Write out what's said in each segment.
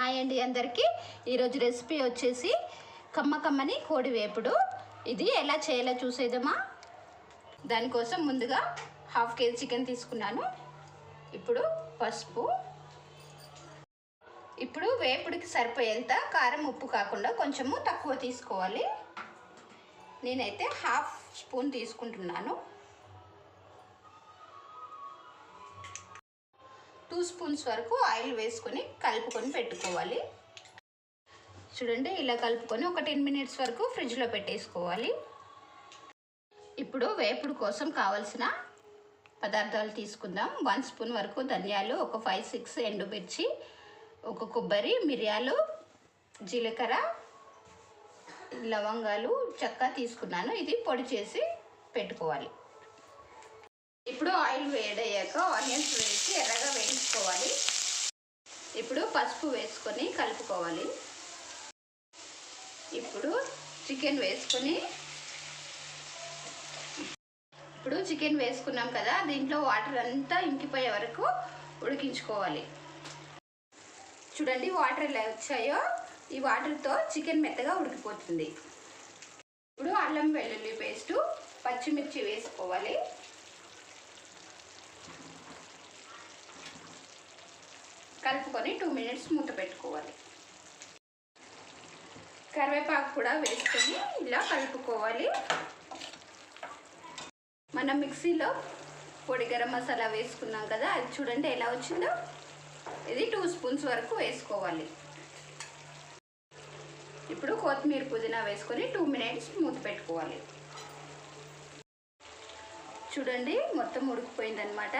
Hi అండి అందరికీ. ఈరోజు రెసిపీ వచ్చేసి కమ్మ కమ్మని కోడి వేపుడు. ఇది ఎలా చేయాలో చూసేదమా దానికోసం ముందుగా హాఫ్ కేజీ చికెన్ తీసుకున్నాను. ఇప్పుడు పసుపు. ఇప్పుడు వేపుడికి సరిపోయేంత కారం ఉప్పు కాకుండా కొంచెము తక్కువ తీసుకోవాలి. నేనైతే హాఫ్ స్పూన్ తీసుకుంటున్నాను. టూ స్పూన్స్ వరకు ఆయిల్ వేసుకొని కలుపుకొని పెట్టుకోవాలి. చూడండి ఇలా కలుపుకొని ఒక టెన్ మినిట్స్ వరకు ఫ్రిడ్జ్లో పెట్టేసుకోవాలి. ఇప్పుడు వేపుడు కోసం కావలసిన పదార్థాలు తీసుకుందాం. వన్ స్పూన్ వరకు ధనియాలు ఒక ఫైవ్ సిక్స్ ఎండుమిర్చి ఒక కొబ్బరి మిరియాలు జీలకర్ర లవంగాలు చెక్క తీసుకున్నాను. ఇది పొడి చేసి పెట్టుకోవాలి. ఇప్పుడు ఆయిల్ వేడయ్యాక ఆనియన్స్ వేసి ఎర్రగా వేయించుకోవాలి. పసుపు వేసుకొని కలుపుకోవాలి. ఇప్పుడు చికెన్ వేసుకొని ఇప్పుడు చికెన్ వేసుకున్నాం కదా దీంట్లో వాటర్ అంతా ఇంకిపోయే వరకు ఉడికించుకోవాలి. చూడండి వాటర్ ఎలా వచ్చాయో ఈ వాటర్తో చికెన్ మెత్తగా ఉడికిపోతుంది. ఇప్పుడు అల్లం వెల్లుల్లి పేస్టు పచ్చిమిర్చి వేసుకోవాలి. కలుపుకొని టూ మినిట్స్ మూత పెట్టుకోవాలి. కరివేపాకు కూడా వేసుకొని ఇలా కలుపుకోవాలి. మనం మిక్సీలో పొడి గరం మసాలా వేసుకున్నాం కదా అది చూడండి ఎలా వచ్చిందో. ఇది టూ స్పూన్స్ వరకు వేసుకోవాలి. ఇప్పుడు కొత్తిమీర పుదీనా వేసుకొని టూ మినిట్స్ మూత పెట్టుకోవాలి. చూడండి మొత్తం ఉడికిపోయిందనమాట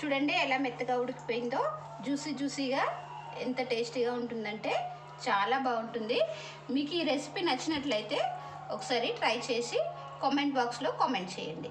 చూడండి ఎలా మెత్తగా ఉడికిపోయిందో. జ్యూసీ జ్యూసీగా ఎంత టేస్టీగా ఉంటుందంటే చాలా బాగుంటుంది. మీకు ఈ రెసిపీ నచ్చినట్లయితే ఒకసారి ట్రై చేసి కామెంట్ బాక్స్లో కామెంట్ చేయండి.